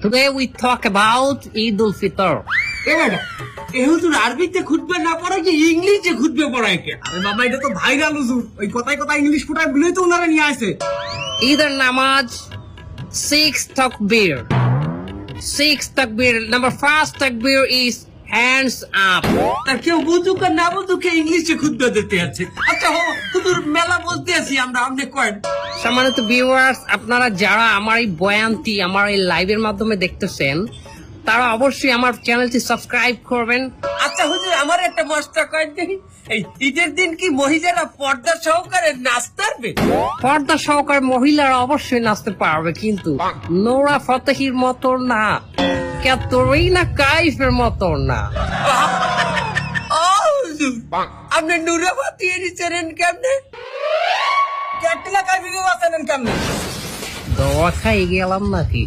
Today we talk about Eid ul Fitr. এ হুজুর আরবিতে খুঁজবে না পড়া কি ইংলিশে খুঁজবে পড়ায় কে আরে বাবা এটা তো ভাইরাল হুজুর ওই কথায় কথায় ইংলিশ ফুটায় বলেই তো ওনারা নিয়ে আসে namaz, six takbir. Six takbir. Number first takbir is hands up. আর কেউ বুঝুক আর না বুঝুক ইংলিশে দিতে আছে আচ্ছা হুজুর মেলা বলতে আছি আমরা আপনি কয়েন সম্মানিত ভিউয়ার্স আপনারা যারা আমার এই বয়ানটি আমার এই লাইভের মাধ্যমে দেখতেছেন তারা অবশ্যই আমার চ্যানেলটি সাবস্ক্রাইব করবেন। আচ্ছা হুজুর আমার একটা কয়েন দেখি এই ঈদের দিন কি মহিলারা পর্দা সহকারে নাচতে পারবে? পর্দা সহকারে মহিলারা অবশ্যই নাচতে পারবে কিন্তু নোরা ফতেহির মতো না ক্যাথরিনা কাইফের মতো না। ও হুজুর আপনি নুরাবাতি এনেছেন কেমনে ক্যাটরিনা আছে বাঁচালেন কেমনে? খাই গেলাম নাকি?